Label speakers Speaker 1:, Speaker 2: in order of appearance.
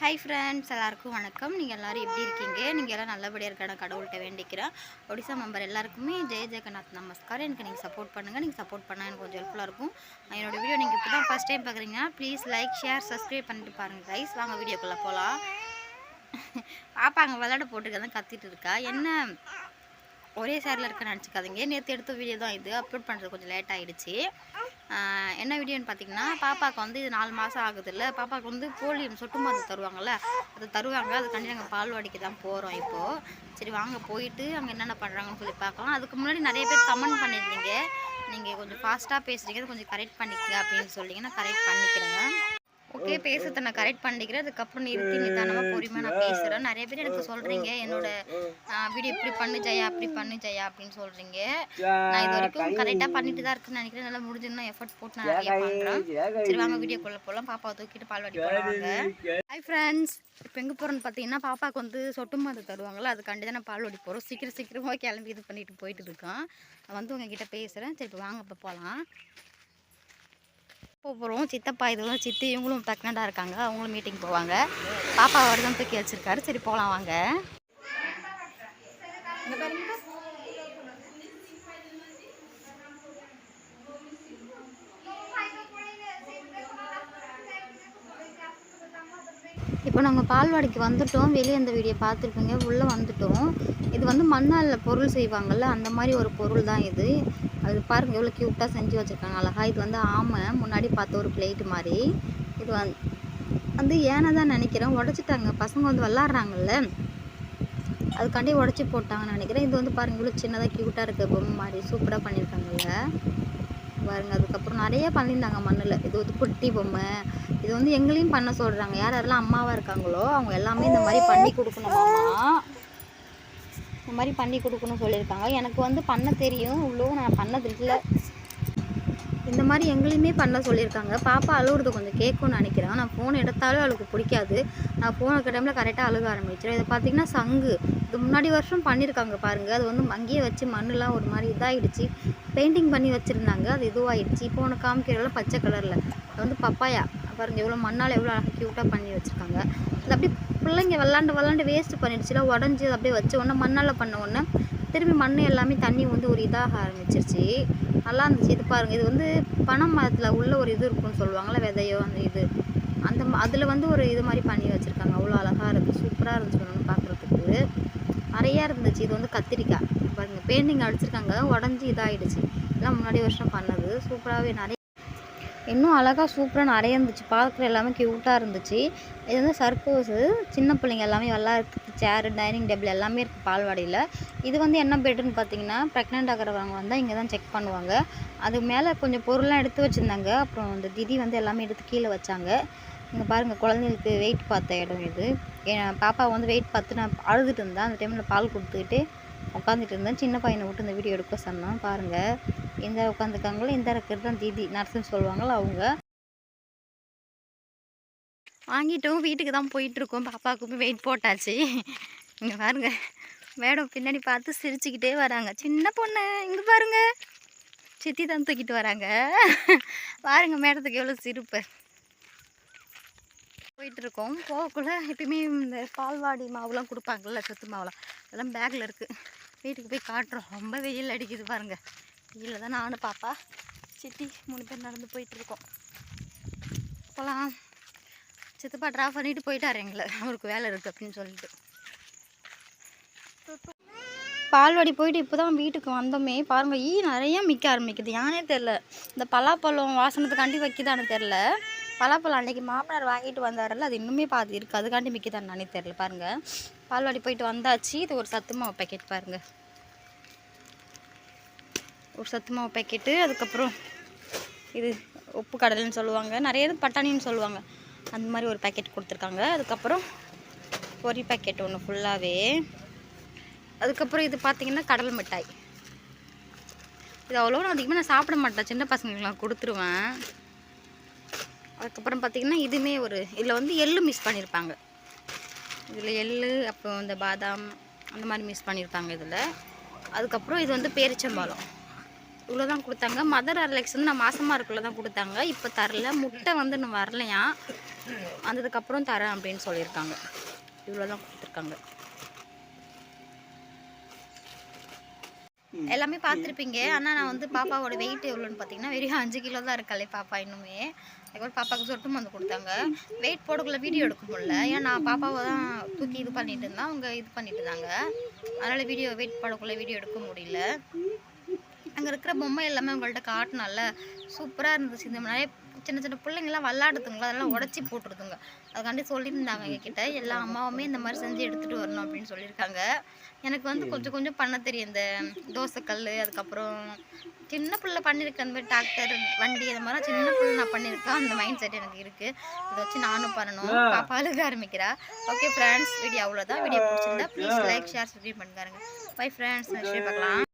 Speaker 1: Hi friends எல்லாருக்கும் வணக்கம். நீங்கள் எல்லோரும் எப்படி இருக்கீங்க? நீங்கள் எல்லாம் நல்லபடியாக இருக்கான நான் கடவுள்கிட்ட வேண்டிக்கிறேன். ஒடிசா மெம்பர் எல்லாருக்குமே ஜெய ஜெகநாத் நமஸ்கார். எனக்கு நீங்கள் சப்போர்ட் பண்ணுங்கள் நீங்கள் சப்போர்ட் பண்ணால் எனக்கு கொஞ்சம் ஹெல்ப்ஃபுல்லாக இருக்கும். என்னோடய வீடியோ நீங்கள் இப்போ தான் ஃபஸ்ட் டைம் பார்க்குறீங்கன்னா ப்ளீஸ் லைக் ஷேர் சப்ஸ்கிரைப் பண்ணிட்டு பாருங்கள் கைஸ் வாங்க வீடியோக்குள்ளே போகலாம் பாப்பா அங்கே விளையாட போட்டுக்க தான் கத்திட்டு இருக்கா? என்ன? ஒரே சேரில் இருக்க நினச்சிக்காதீங்க. நேற்று எடுத்த வீடியோ தான் இது. அப்லோட் பண்ணுறது கொஞ்சம் லேட் ஆகிடுச்சு என்ன வீடியோன்னு பார்த்தீங்கன்னா பாப்பாவுக்கு வந்து இது நாலு மாதம் ஆகுதுல்ல. பாப்பாவுக்கு வந்து போலியம் சொட்டு மருந்து தருவாங்கள்ல அது தருவாங்க. அதுக்காண்டி நாங்கள் பால்வாடிக்கு தான் போகிறோம் இப்போது சரி வாங்க போயிட்டு அங்கே என்னென்ன பண்ணுறாங்கன்னு சொல்லி பார்க்கலாம் அதுக்கு முன்னாடி நிறைய பேர் கமெண்ட் பண்ணியிருந்தீங்க. நீங்கள் கொஞ்சம் ஃபாஸ்ட்டாக பேசுகிறீங்க அதை கொஞ்சம் கரெக்ட் பண்ணிக்கங்க அப்படின்னு சொல்லிங்க. நான் கரெக்ட் பண்ணிக்கிறேன். ஓகே பேசுறத நான் கரெக்ட் பண்ணிக்கிறேன். அதுக்கப்புறம் நிறுத்தி நிதானமாக பொறுமையாக நான் பேசுகிறேன் நிறைய பேர் எனக்கு சொல்கிறீங்க என்னோட வீடியோ இப்படி பண்ணு ஜெயா அப்படி பண்ணு ஜெயா அப்படின்னு சொல்கிறீங்க நான் இது வரைக்கும் கரெக்டாக பண்ணிட்டு தான் இருக்குன்னு நினைக்கிறேன். நல்லா முடிஞ்சுன்னா எஃபர்ட் போட்டு நான் நிறைய பண்ணுறேன் சரி வாங்க வீடியோக்குள்ளே போகலாம் பாப்பா தூக்கிட்டு பால்வாடி போடுவாங்க ஹாய் ஃப்ரெண்ட்ஸ் இப்போ எங்கே போகிறோன்னு பார்த்தீங்கன்னா பாப்பாவுக்கு வந்து சொட்டு மருந்து தருவாங்களா அதுக்காண்டி தான் நான் பால்வாடி போகிறோம் சீக்கிரம் சீக்கிரமாக கிளம்பி இது பண்ணிட்டு போயிட்டு இருக்கோம் நான் வந்து உங்ககிட்ட பேசுகிறேன் சரி இப்போ வாங்க இப்போ போகலாம் போகிறோம் சித்தப்பா இதெல்லாம் சித்தி இவங்களும் ப்ரெக்னெண்ட்டாக இருக்காங்க. அவங்களும் மீட்டிங் போவாங்க. பாப்பா தான் தூக்கி வச்சிருக்காரு. சரி போகலாம் வாங்க. இப்போ நாங்கள் பால்வாடிக்கு வந்துட்டோம். வெளியே அந்த வீடியோ பார்த்துருப்பீங்க. உள்ளே வந்துட்டோம். இது வந்து மண்ணால் பொருள் செய்வாங்கள்ல அந்த மாதிரி ஒரு பொருள் தான் இது. அது பாருங்கள் எவ்வளோ க்யூட்டாக செஞ்சு வச்சுருக்காங்க. அழகா இது வந்து ஆமை முன்னாடி பார்த்த ஒரு பிளேட்டு மாதிரி. இது வந் வந்து ஏனை தான் நினைக்கிறேன். உடச்சிட்டாங்க. பசங்க வந்து விளாட்றாங்கல்ல அதுக்காண்டி உடச்சி போட்டாங்கன்னு நினைக்கிறேன். இது வந்து பாருங்கள் இவ்வளோ சின்னதாக க்யூட்டாக இருக்குது பொம்மை மாதிரி சூப்பராக பண்ணியிருக்காங்கல்ல. பாருங்க அதுக்கப்புறம் நிறைய பண்ணியிருந்தாங்க மண்ணில். இது வந்து குட்டி பொம்மை. இது வந்து எங்களையும் பண்ண சொல்கிறாங்க யார் யாரெல்லாம் அம்மாவாக இருக்காங்களோ அவங்க எல்லாமே இந்த மாதிரி பண்ணி கொடுக்கணுமாம்மா இந்த மாதிரி பண்ணி கொடுக்கணும்னு சொல்லியிருக்காங்க. எனக்கு வந்து பண்ண தெரியும். இவ்வளோ நான் பண்ணதில்லை இந்த மாதிரி எங்களையுமே பண்ண சொல்லியிருக்காங்க. பாப்பா அழுகுறது கொஞ்சம் கேட்கும்னு நினைக்கிறேன். நான் ஃபோன் எடுத்தாலும் அவளுக்கு பிடிக்காது. நான் ஃபோன் இருக்க டைமில் கரெக்டாக அழுக ஆரம்பிச்சிடும் இதை பார்த்தீங்கன்னா சங்கு. இது முன்னாடி வருஷம் பண்ணியிருக்காங்க பாருங்கள் அது வந்து அங்கேயே வச்சு மண்ணெலாம் ஒரு மாதிரி இதாகிடுச்சு பெயிண்டிங் பண்ணி வச்சுருந்தாங்க. அது இதுவாகிடுச்சு இப்போ உனக்கு காமிக்கிறதுல பச்சை கலரில் அது வந்து பப்பாயா. பாருங்கள் எவ்வளோ மண்ணால் எவ்வளோ அழகாக க்யூட்டாக பண்ணி வச்சுருக்காங்க. அது அப்படியே பிள்ளைங்க விளாண்டு விளாண்டு வேஸ்ட் பண்ணிடுச்சுல உடஞ்சி அப்படியே வச்ச உடனே மண்ணால் பண்ண உடனே திரும்பி மண் எல்லாமே தண்ணி வந்து ஒரு இதாக ஆரம்பிச்சிருச்சு. நல்லா இருந்துச்சு. இது பாருங்கள் இது வந்து பனை மரத்தில் உள்ள ஒரு இது இருக்கும்னு சொல்லுவாங்கள்ல விதையோ அந்த இது. அந்த அதில் வந்து ஒரு இது மாதிரி பண்ணி வச்சுருக்காங்க. அவ்வளோ அழகாக இருக்குது சூப்பராக இருந்துச்சு ஒன்று பார்க்குறதுக்கு நிறையா இருந்துச்சு. இது வந்து கத்திரிக்காய். பாருங்கள் பெயிண்டிங் அடிச்சிருக்காங்க. உடஞ்சி இதாகிடுச்சு எல்லாம் முன்னாடி வருஷம் பண்ணது. சூப்பராகவே நிறைய இன்னும் அழகாக சூப்பராக நிறைய இருந்துச்சு. பார்க்குற எல்லாமே க்யூட்டாக இருந்துச்சு. இது வந்து சர்க்கோஸு சின்ன பிள்ளைங்க எல்லாமே விளாட்றதுக்கு சேரு டைனிங் டேபிள் எல்லாமே இருக்குது பால்வாடியில். இது வந்து என்ன பெட்டுன்னு பார்த்தீங்கன்னா ப்ரெக்னென்ட் ஆகிறவங்க வந்தால் இங்கே தான் செக் பண்ணுவாங்க. அது மேலே கொஞ்சம் பொருள்லாம் எடுத்து வச்சுருந்தாங்க. அப்புறம் அந்த திதி வந்து எல்லாமே எடுத்து கீழே வச்சாங்க. இங்கே பாருங்கள் குழந்தைங்களுக்கு வெயிட் பார்த்த இடம் இது. என் பாப்பா வந்து வெயிட் பார்த்து நான் அழுதுட்டு இருந்தேன் அந்த டைமில் பால் கொடுத்துக்கிட்டு உட்காந்துட்டு இருந்தேன். சின்ன பையனை விட்டு இந்த வீடியோ எடுக்க சொன்னோம் பாருங்கள் இந்த உட்காந்துருக்காங்களோ இந்த இருக்கிறது தான் தீதி நர்ஸுன்னு சொல்லுவாங்களோ அவங்க. வாங்கிட்டோம் வீட்டுக்கு தான் போயிட்டுருக்கோம் பாப்பாவுக்கு வெயிட் போட்டாச்சு. இங்கே பாருங்க. மேடம் பின்னாடி பார்த்து சிரிச்சுக்கிட்டே வராங்க. சின்ன பொண்ணு இங்கே பாருங்க. சித்தி தான் தூக்கிட்டு வராங்க. பாருங்க மேடத்துக்கு எவ்வளோ சிரிப்பு. போயிட்டுருக்கோம் போகக்குள்ள எப்பயுமே இந்த பால்வாடி மாவுலாம் கொடுப்பாங்கல்ல சத்து மாவுலாம். அதெல்லாம் பேக்கில் இருக்குது வீட்டுக்கு போய் காட்டுறோம். ரொம்ப வெயில் அடிக்குது பாருங்கள் இல்லை தான் நானும் பாப்பா சித்தி மூணு பேர் நடந்து போயிட்டுருக்கோம். போகலாம் சித்தப்பா ட்ராப் பண்ணிட்டு போயிட்டார் எங்களை. அவருக்கு வேலை இருக்குது அப்படின்னு சொல்லிட்டு. பால்வாடி போயிட்டு இப்போ தான் வீட்டுக்கு வந்தோமே. பாருங்கள் ஈ நிறைய மிக்க ஆரம்பிக்குது. யானே தெரில இந்த பலாப்பழம் வாசனத்துக்காண்டி வைக்குதான்னு தெரில பலாப்பழம் அன்றைக்கி மாமனார் வாங்கிட்டு வந்தாரில்ல அது இன்னுமே பாதி இருக்குது அதுக்காண்டி மிக்குதான்னு நானே தெரில பாருங்கள் பால்வாடி போயிட்டு வந்தாச்சு. இது ஒரு சத்து மாவு பேக்கெட் பாருங்கள் ஒரு சத்து மாவு பேக்கெட்டு அதுக்கப்புறம் இது உப்பு கடலைன்னு சொல்லுவாங்க. நிறைய இது பட்டாணின்னு சொல்லுவாங்க. அந்த மாதிரி ஒரு பேக்கெட் கொடுத்துருக்காங்க. அதுக்கப்புறம் பொரி பேக்கெட் ஒன்று ஃபுல்லாகவே அதுக்கப்புறம் இது பார்த்திங்கன்னா கடல் மிட்டாய். இது அவ்வளோ நான் அதிகமாக நான் சாப்பிட மாட்டேன். சின்ன பசங்களுக்குலாம் கொடுத்துருவேன். அதுக்கப்புறம் பார்த்திங்கன்னா இதுவுமே ஒரு இதில் வந்து எள்ளு மிஸ் பண்ணியிருப்பாங்க இதில் எள்ளு அப்புறம் இந்த பாதாம் அந்த மாதிரி மிஸ் பண்ணியிருப்பாங்க இதில். அதுக்கப்புறம் இது வந்து பேரிச்சம்பாலம் இவ்வளோ தான் கொடுத்தாங்க. மதர் அர்லெக்ஸ் வந்து நான் மாசமாக இருக்குள்ள தான் கொடுத்தாங்க. இப்போ தரல. முட்டை வந்து இன்னும் வரலையா? வந்ததுக்கப்புறம் தரேன் அப்படின்னு சொல்லியிருக்காங்க. இவ்வளோ தான் கொடுத்துருக்காங்க எல்லாமே பார்த்துருப்பீங்க. ஆனால் நான் வந்து பாப்பாவோட வெயிட் எவ்வளோன்னு பார்த்தீங்கன்னா வெறும் அஞ்சு கிலோ தான் இருக்காளே பாப்பா இன்னுமே. அதுக்கப்புறம் பாப்பாவுக்கு சொட்டு மருந்து கொடுத்தாங்க. வெயிட் போடக்குள்ள வீடியோ எடுக்க முடியல. ஏன்னா நான் பாப்பாவை தான் தூக்கி இது பண்ணிட்டு இருந்தேன். அவங்க இது பண்ணிட்டு இருந்தாங்க. அதனால் வீடியோ வெயிட் போடக்குள்ள வீடியோ எடுக்க முடியல. அங்கே இருக்கிற பொம்மை எல்லாமே உங்கள்கிட்ட காட்டினால சூப்பராக இருந்துச்சு. இந்த நிறைய சின்ன சின்ன பிள்ளைங்களாம் விளாடுதுங்களா அதெல்லாம் உடச்சி போட்டுருதுங்க. அதுக்காண்டி சொல்லியிருந்தாங்க எங்ககிட்ட. எல்லா அம்மாவுமே இந்த மாதிரி செஞ்சு எடுத்துகிட்டு வரணும் அப்படின்னு சொல்லியிருக்காங்க. எனக்கு வந்து கொஞ்சம் கொஞ்சம் பண்ண தெரியும். இந்த தோசைக்கல் அதுக்கப்புறம் சின்ன பிள்ளை பண்ணியிருக்கேன் அந்த மாதிரி டிராக்டர் வண்டி அந்த மாதிரிலாம் சின்ன பிள்ளை நான் பண்ணியிருக்கேன். அந்த மைண்ட் செட் எனக்கு இருக்குது இதை வச்சு நானும் பண்ணணும். பாப்பா அழுக ஆரம்பிக்கிறா. ஓகே ஃப்ரெண்ட்ஸ் வீடியோ அவ்வளோதான் வீடியோ பிடிச்சிருந்தா ப்ளீஸ் லைக் ஷேர் சப்ஸ்கிரைப் பண்ணிக்காருங்க பை ஃப்ரெண்ட்ஸ் நெக்ஸ்ட் பார்க்கலாம்.